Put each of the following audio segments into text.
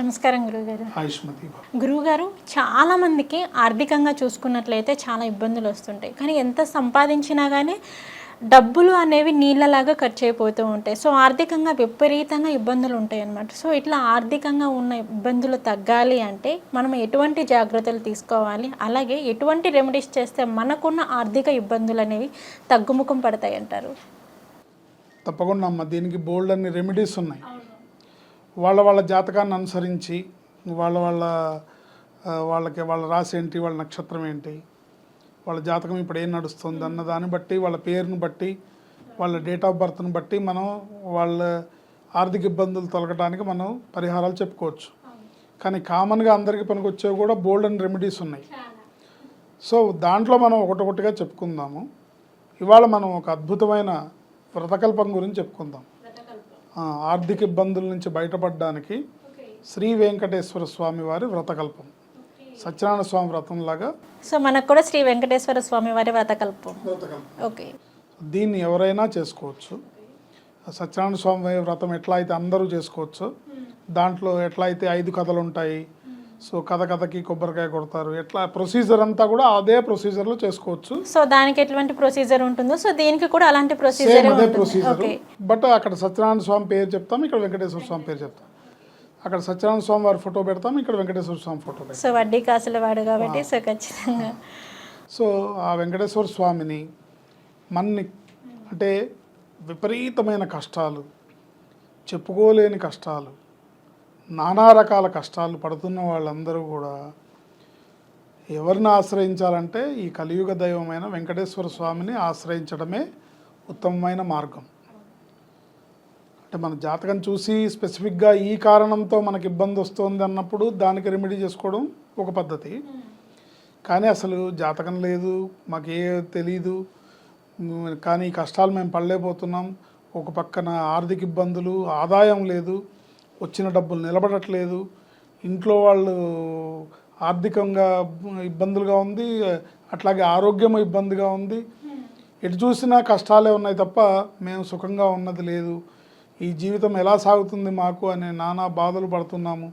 నమస్కారం గురుగారు. ఆయుష్మతి. గురువుగారు చాలా మందికి ఆర్థికంగా చూసుకున్నట్లయితే చాలా ఇబ్బందులు వస్తుంటాయి. కానీ ఎంత సంపాదించినా కానీ డబ్బులు అనేవి నీళ్ళలాగా ఖర్చు అయిపోతూ ఉంటాయి. సో ఆర్థికంగా విపరీతంగా ఇబ్బందులు ఉంటాయి అన్నమాట. సో ఇట్లా ఆర్థికంగా ఉన్న ఇబ్బందులు తగ్గాలి అంటే మనం ఎటువంటి జాగ్రత్తలు తీసుకోవాలి? అలాగే ఎటువంటి రెమెడీస్ చేస్తే మనకున్న ఆర్థిక ఇబ్బందులు అనేవి తగ్గుముఖం పడతాయి అంటారు? తప్పకుండా అమ్మ. దీనికి బోల్డ్ అన్ని రెమెడీస్ ఉన్నాయి. వాళ్ళ వాళ్ళ జాతకాన్ని అనుసరించి వాళ్ళ వాళ్ళ వాళ్ళకి వాళ్ళ రాశి ఏంటి వాళ్ళ నక్షత్రం ఏంటి వాళ్ళ జాతకం ఇప్పుడు ఏం నడుస్తుంది అన్న దాన్ని బట్టి వాళ్ళ పేరుని బట్టి వాళ్ళ డేట్ ఆఫ్ బర్త్ని బట్టి మనం వాళ్ళ ఆర్థిక ఇబ్బందులు తొలగడానికి మనం పరిహారాలు చెప్పుకోవచ్చు. కానీ కామన్గా అందరికీ పనికొచ్చేవి కూడా బోల్డ్ అండ్ రెమెడీస్ ఉన్నాయి. సో దాంట్లో మనం ఒకటొకటిగా చెప్పుకుందాము. ఇవాళ మనం ఒక అద్భుతమైన వ్రతకల్పం గురించి చెప్పుకుందాం. ఆర్థిక ఇబ్బందుల నుంచి బయటపడడానికి శ్రీ వెంకటేశ్వర స్వామి వారి వ్రతకల్పం. సత్యనారాయణ స్వామి వ్రతంలాగా సో మనకు కూడా శ్రీ వెంకటేశ్వర స్వామి వారి వ్రతకల్పం. ఓకే. దీన్ని ఎవరైనా చేసుకోవచ్చు. సత్యనారాయణ స్వామి వారి వ్రతం ఎట్లా అయితే అందరూ చేసుకోవచ్చు దాంట్లో ఎట్లా అయితే ఐదు కథలు ఉంటాయి సో కథ కథకి కొబ్బరికాయ కొడతారు. ఎట్లా? ప్రొసీజర్ అంతా కూడా అదే ప్రొసీజర్లో చేసుకోవచ్చు. సో దానికి ఎటువంటి ప్రొసీజర్ ఉంటుందో సో దీనికి కూడా అలాంటి ప్రొసీజర్ అదే ప్రొసీజర్ బట్ అక్కడ సత్యనారాయణ స్వామి పేరు చెప్తాం ఇక్కడ వెంకటేశ్వర స్వామి పేరు చెప్తాం. అక్కడ సత్యనారాయణ స్వామి వారి ఫోటో పెడతాం ఇక్కడ వెంకటేశ్వర స్వామి ఫోటో పెడతాం. సో వడ్డీ కాసులు వాడు కాబట్టి సో ఖచ్చితంగా. సో ఆ వెంకటేశ్వర స్వామిని మన్ని అంటే విపరీతమైన కష్టాలు చెప్పుకోలేని కష్టాలు నానా రకాల కష్టాలు పడుతున్న వాళ్ళందరూ కూడా ఎవరిని ఆశ్రయించాలంటే ఈ కలియుగ దైవమైన వెంకటేశ్వర స్వామిని ఆశ్రయించడమే ఉత్తమమైన మార్గం. అంటే మన జాతకం చూసి స్పెసిఫిక్గా ఈ కారణంతో మనకి ఇబ్బంది వస్తుంది అన్నప్పుడు దానికి రెమెడీ చేసుకోవడం ఒక పద్ధతి. కానీ అసలు జాతకం లేదు మాకే తెలీదు. కానీ కష్టాలు మేము పడలేకపోతున్నాం. ఒక పక్కన ఆర్థిక ఇబ్బందులు ఆదాయం లేదు. వచ్చిన డబ్బులు నిలబడట్లేదు. ఇంట్లో వాళ్ళు ఆర్థికంగా ఇబ్బందులుగా ఉంది అట్లాగే ఆరోగ్యం ఇబ్బందిగా ఉంది. ఎటు చూసినా కష్టాలే ఉన్నాయి తప్ప మేము సుఖంగా ఉన్నది లేదు. ఈ జీవితం ఎలా సాగుతుంది మాకు అనే నానా బాధలు పడుతున్నాము.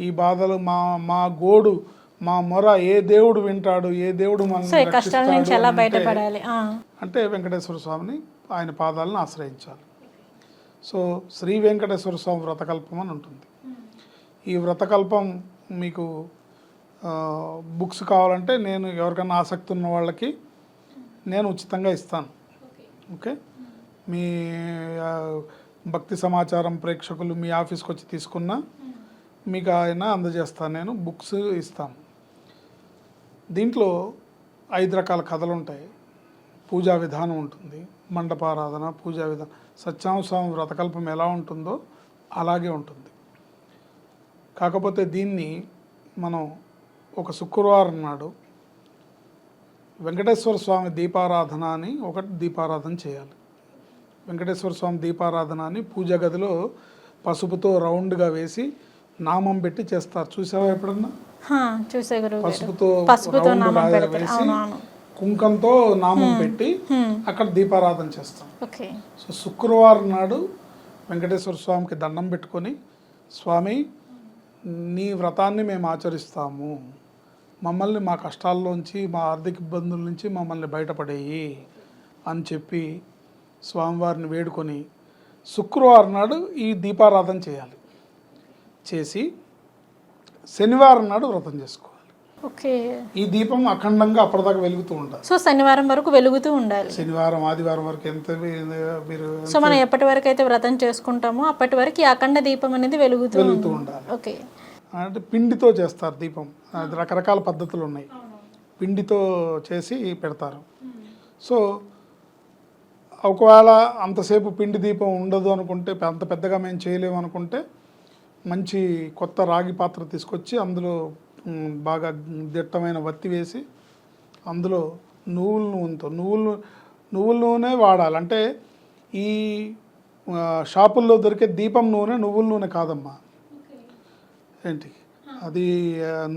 ఈ బాధలు మా మా గోడు మా మొర ఏ దేవుడు వింటాడు ఏ దేవుడు మనల్ని. అంటే వెంకటేశ్వర స్వామిని ఆయన పాదాలను ఆశ్రయించాలి. సో శ్రీ వెంకటేశ్వర స్వామి వ్రతకల్పం అని ఉంటుంది. ఈ వ్రతకల్పం మీకు బుక్స్ కావాలంటే నేను ఎవరికైనా ఆసక్తి ఉన్న వాళ్ళకి నేను ఉచితంగా ఇస్తాను. ఓకే? మీ భక్తి సమాచారం ప్రేక్షకులు మీ ఆఫీస్కి వచ్చి తీసుకున్నా మీకు ఆయన అందజేస్తాను. నేను బుక్స్ ఇస్తాను. దీంట్లో ఐదు రకాల కథలు ఉంటాయి పూజా విధానం ఉంటుంది మండపారాధన పూజా విధానం. స్వామి వ్రతకల్పం ఎలా ఉంటుందో అలాగే ఉంటుంది. కాకపోతే దీన్ని మనం ఒక శుక్రవారం నాడు వెంకటేశ్వర స్వామి దీపారాధన అని ఒకటి దీపారాధన చేయాలి. వెంకటేశ్వర స్వామి దీపారాధన అని పూజ గదిలో పసుపుతో రౌండ్గా వేసి నామం పెట్టి చేస్తారు. చూసావా ఎప్పుడన్నా? చూసే పసుపుతో పసుపుతో వేసి కుంకంతో నామం పెట్టి అక్కడ దీపారాధన చేస్తాం. సో శుక్రవారం నాడు వెంకటేశ్వర స్వామికి దండం పెట్టుకొని స్వామి నీ వ్రతాన్ని మేము ఆచరిస్తాము. మమ్మల్ని మా కష్టాల్లోంచి మా ఆర్థిక ఇబ్బందుల నుంచి మమ్మల్ని బయటపడేయి అని చెప్పి స్వామివారిని వేడుకొని శుక్రవారం నాడు ఈ దీపారాధన చేయాలి. చేసి శనివారం నాడు వ్రతం చేసుకోవాలి. ఓకే ఈ దీపం అఖండంగా అప్పటిదాకా వెలుగుతూ ఉండాలి. సో శనివారం వరకు వెలుగుతూ ఉండాలి. శనివారం ఆదివారం వరకు ఎంత మీరు సో మనం ఎప్పటి వరకు అయితే వ్రతం చేసుకుంటామో అప్పటి వరకు ఈ అఖండ దీపం అనేది వెలుగుతూ వెలుగుతూ. ఉండాలి. ఓకే అంటే పిండితో చేస్తారు దీపం. రకరకాల పద్ధతులు ఉన్నాయి. పిండితో చేసి పెడతారు. సో ఒకవేళ అంతసేపు పిండి దీపం ఉండదు అనుకుంటే అంత పెద్దగా మేము చేయలేము అనుకుంటే మంచి కొత్త రాగి పాత్ర తీసుకొచ్చి అందులో బాగా దిట్టమైన వత్తి వేసి అందులో నువ్వుల నూనెతో నువ్వుల నువ్వుల నూనె వాడాలి. అంటే ఈ షాపుల్లో దొరికే దీపం నూనె నువ్వుల నూనె కాదమ్మా. ఏంటి? అది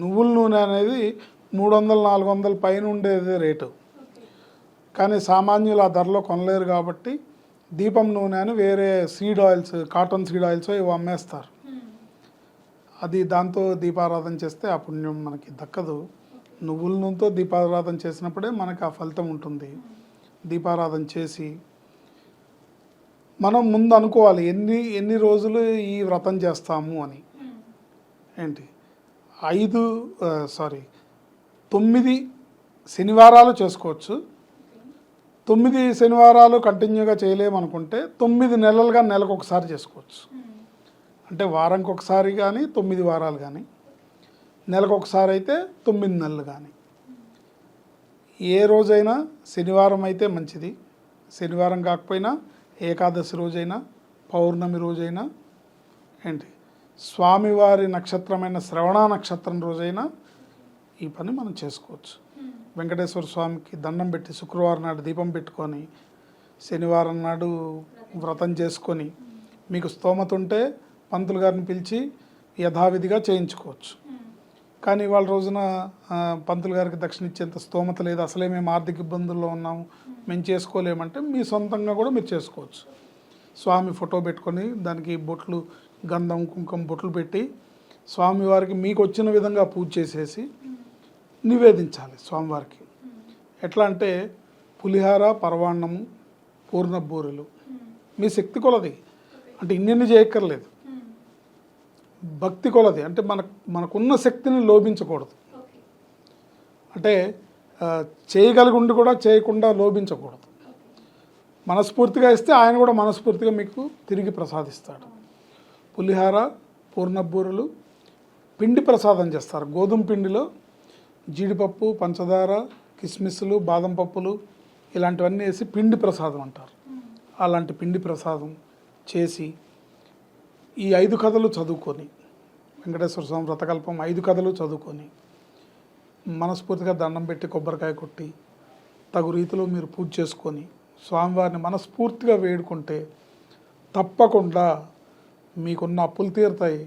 నువ్వుల నూనె అనేది మూడు వందలు నాలుగు వందల పైన ఉండేది రేటు. కానీ సామాన్యులు ఆ ధరలో కొనలేరు కాబట్టి దీపం నూనె అని వేరే seed oils cotton seed oils ఇవి అమ్మేస్తారు. అది దాంతో దీపారాధన చేస్తే ఆ పుణ్యం మనకి దక్కదు. నువ్వుల నూనెతో దీపారాధన చేసినప్పుడే మనకి ఆ ఫలితం ఉంటుంది. దీపారాధన చేసి మనం ముందు అనుకోవాలి ఎన్ని ఎన్ని రోజులు ఈ వ్రతం చేస్తాము అని. ఏంటి? ఐదు సారీ తొమ్మిది శనివారాలు చేసుకోవచ్చు. తొమ్మిది శనివారాలు కంటిన్యూగా చేయలేమనుకుంటే తొమ్మిది నెలలుగా నెలకు ఒకసారి చేసుకోవచ్చు. అంటే వారంకి ఒకసారి కానీ తొమ్మిది వారాలు కానీ నెలకు ఒకసారి అయితే తొమ్మిది నెలలు కానీ ఏ రోజైనా శనివారం అయితే మంచిది. శనివారం కాకపోయినా ఏకాదశి రోజైనా పౌర్ణమి రోజైనా ఏంటి? స్వామివారి నక్షత్రమైన శ్రవణ నక్షత్రం రోజైనా ఈ పని మనం చేసుకోవచ్చు. వెంకటేశ్వర స్వామికి దండం పెట్టి శుక్రవారం నాడు దీపం పెట్టుకొని శనివారం నాడు వ్రతం చేసుకొని మీకు స్తోమత ఉంటే పంతులు గారిని పిలిచి యథావిధిగా చేయించుకోవచ్చు. కానీ వాళ్ళ రోజున పంతులు గారికి దక్షిణ ఇచ్చేంత స్తోమత లేదు. అసలే మేము ఆర్థిక ఇబ్బందుల్లో ఉన్నాము. మేము చేసుకోలేమంటే మీ సొంతంగా కూడా మీరు చేసుకోవచ్చు. స్వామి ఫోటో పెట్టుకొని దానికి బొట్లు గంధం కుంకుమ బొట్లు పెట్టి స్వామివారికి మీకు వచ్చిన విధంగా పూజ చేసేసి నివేదించాలి స్వామివారికి. ఎట్లా అంటే పులిహార పరవాన్నము పూర్ణ బూరెలు మీ శక్తి కొలది. అంటే ఇన్ని చేయక్కర్లేదు. భక్తి కొలది. అంటే మన మనకున్న శక్తిని లోభించకూడదు. అంటే చేయగలిగి ఉండి కూడా చేయకుండా లోభించకూడదు. మనస్ఫూర్తిగా ఇస్తే ఆయన కూడా మనస్ఫూర్తిగా మీకు తిరిగి ప్రసాదిస్తాడు. పులిహార పూర్ణబూరలు పిండి ప్రసాదం చేస్తారు. గోధుమ పిండిలో జీడిపప్పు పంచదార కిస్మిస్లు బాదం పప్పులు ఇలాంటివన్నీ వేసి పిండి ప్రసాదం అంటారు. అలాంటి పిండి ప్రసాదం చేసి ఈ ఐదు కథలు చదువుకొని వెంకటేశ్వర స్వామి వ్రతకల్పం ఐదు కథలు చదువుకొని మనస్ఫూర్తిగా దండం పెట్టి కొబ్బరికాయ కొట్టి తగు రీతిలో మీరు పూజ చేసుకొని స్వామివారిని మనస్ఫూర్తిగా వేడుకుంటే తప్పకుండా మీకున్న అప్పులు తీరుతాయి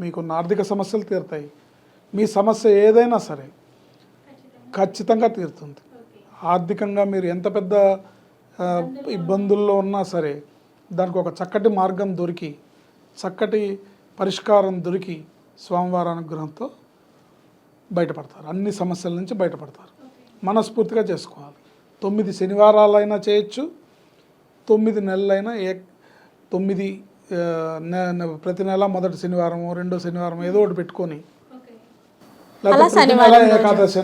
మీకున్న ఆర్థిక సమస్యలు తీరుతాయి. మీ సమస్య ఏదైనా సరే ఖచ్చితంగా తీరుతుంది. ఆర్థికంగా మీరు ఎంత పెద్ద ఇబ్బందుల్లో ఉన్నా సరే దానికి ఒక చక్కటి మార్గం దొరికి చక్కటి పరిష్కారం దొరికి స్వామివారి అనుగ్రహంతో బయటపడతారు. అన్ని సమస్యల నుంచి బయటపడతారు. మనస్ఫూర్తిగా చేసుకోవాలి. తొమ్మిది శనివారాలైనా చేయొచ్చు. తొమ్మిది నెలలైనా ఏ తొమ్మిది ప్రతి నెల మొదటి శనివారం రెండో శనివారం ఏదో ఒకటి పెట్టుకొని. ఏకాదశి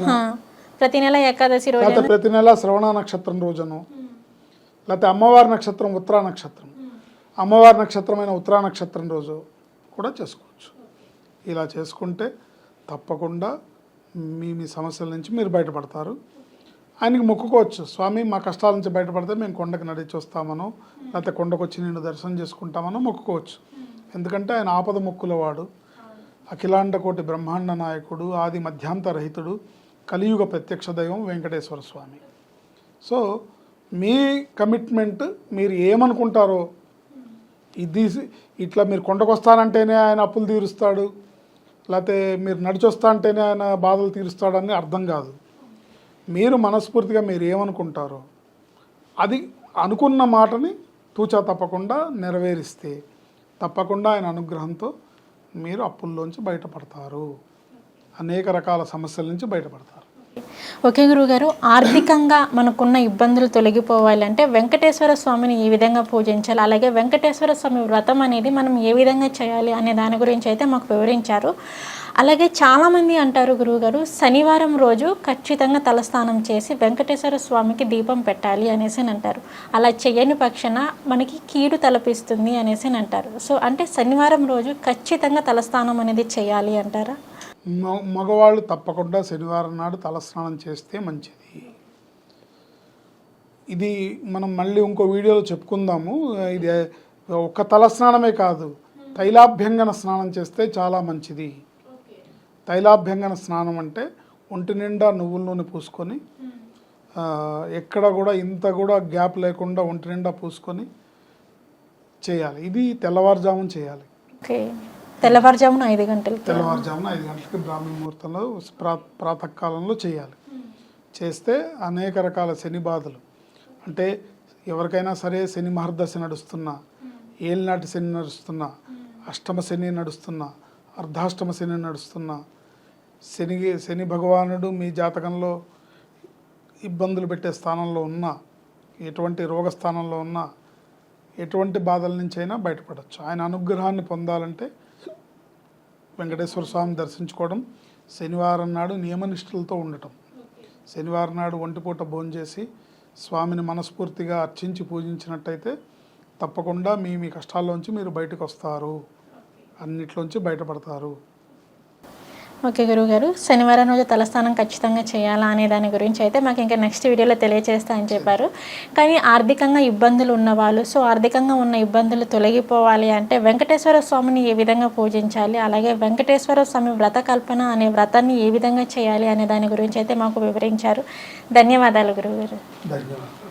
ప్రతి నెల ఏకాదశి రోజు ప్రతి నెల శ్రవణ నక్షత్రం రోజును. లేకపోతే అమ్మవారి నక్షత్రం ఉత్తరా నక్షత్రం. అమ్మవారి నక్షత్రమైన ఉత్తరా నక్షత్రం రోజు కూడా చేసుకోవచ్చు. ఇలా చేసుకుంటే తప్పకుండా మీ మీ సమస్యల నుంచి మీరు బయటపడతారు. ఆయనకి మొక్కుకోవచ్చు. స్వామి మా కష్టాల నుంచి బయటపడితే మేము కొండకి నడిచి వస్తామనో లేకపోతే కొండకు వచ్చి నేను దర్శనం చేసుకుంటామనో మొక్కుకోవచ్చు. ఎందుకంటే ఆయన ఆపద మొక్కులవాడు అఖిలాండ కోటి బ్రహ్మాండ నాయకుడు ఆది మధ్యాంత రహితుడు కలియుగ ప్రత్యక్ష దైవం వెంకటేశ్వర స్వామి. సో మీ కమిట్మెంట్ మీరు ఏమనుకుంటారో ఇది ఇట్లా మీరు కొండకు వస్తానంటేనే ఆయన అప్పులు తీరుస్తాడు లేకపోతే మీరు నడిచొస్తా అంటేనే ఆయన బాధలు తీరుస్తాడని అర్థం కాదు. మీరు మనస్ఫూర్తిగా మీరు ఏమనుకుంటారో అది అనుకున్న మాటని తూచా తప్పకుండా నెరవేరిస్తే తప్పకుండా ఆయన అనుగ్రహంతో మీరు అప్పుల్లోంచి బయటపడతారు. అనేక రకాల సమస్యల నుంచి బయటపడతారు. ఓకే గురుగారు ఆర్థికంగా మనకున్న ఇబ్బందులు తొలగిపోవాలంటే వెంకటేశ్వర స్వామిని ఏ విధంగా పూజించాలి. అలాగే వెంకటేశ్వర స్వామి వ్రతం అనేది మనం ఏ విధంగా చేయాలి అనే దాని గురించి అయితే మాకు వివరించారు. అలాగే చాలామంది అంటారు గురువుగారు శనివారం రోజు ఖచ్చితంగా తలస్నానం చేసి వెంకటేశ్వర స్వామికి దీపం పెట్టాలి అనేసి అని అంటారు. అలా చేయని పక్షాన మనకి కీడు తలపిస్తుంది అనేసి అని అంటారు. సో అంటే శనివారం రోజు ఖచ్చితంగా తలస్నానం అనేది చేయాలి అంటారా? మగవాళ్ళు తప్పకుండా శనివారం నాడు తలస్నానం చేస్తే మంచిది. ఇది మనం మళ్ళీ ఇంకో వీడియోలో చెప్పుకుందాము. ఇది ఒక్క తలస్నానమే కాదు తైలాభ్యంగన స్నానం చేస్తే చాలా మంచిది. తైలాభ్యంగన స్నానం అంటే ఒంటి నిండా నువ్వుల నూనె పూసుకొని ఎక్కడ కూడా ఇంత కూడా గ్యాప్ లేకుండా ఒంటి నిండా పూసుకొని చేయాలి. ఇది తెల్లవారుజామున చేయాలి. ఓకే. తెల్లవారుజామున ఐదు గంటలకి తెల్లవారుజామున ఐదు గంటలకి బ్రాహ్మణ ముహూర్తంలో ప్రా ప్రాతకాలంలో చేయాలి. చేస్తే అనేక రకాల శని బాధలు. అంటే ఎవరికైనా సరే శని మహర్దశ నడుస్తున్నా ఏలినాటి శని నడుస్తున్నా అష్టమ శని నడుస్తున్నా అర్ధాష్టమ శని నడుస్తున్నా శని శని భగవానుడు మీ జాతకంలో ఇబ్బందులు పెట్టే స్థానంలో ఉన్నా ఎటువంటి రోగ స్థానంలో ఉన్నా ఎటువంటి బాధల నుంచి అయినా బయటపడవచ్చు ఆయన అనుగ్రహాన్ని పొందాలంటే వెంకటేశ్వర స్వామిని దర్శించుకోవడం శనివారం నాడు నియమనిష్ఠులతో ఉండటం. శనివారం నాడు ఒంటిపూట భోంచేసి స్వామిని మనస్ఫూర్తిగా అర్చించి పూజించినట్టయితే తప్పకుండా మీ మీ కష్టాల్లోంచి మీరు బయటకు వస్తారు. అన్నిట్లోంచి బయటపడతారు. ఓకే గురుగారు శనివారం రోజు తలస్నానం ఖచ్చితంగా చేయాలా అనే దాని గురించి అయితే మాకు ఇంకా నెక్స్ట్ వీడియోలో తెలియజేస్తా అని చెప్పారు. కానీ ఆర్థికంగా ఇబ్బందులు ఉన్నవాళ్ళు సో ఆర్థికంగా ఉన్న ఇబ్బందులు తొలగిపోవాలి అంటే వెంకటేశ్వర స్వామిని ఏ విధంగా పూజించాలి అలాగే వెంకటేశ్వర స్వామి వ్రత కల్పన అనే వ్రతాన్ని ఏ విధంగా చేయాలి అనే దాని గురించి అయితే మాకు వివరించారు. ధన్యవాదాలు గురువుగారు ధన్యవాదాలు.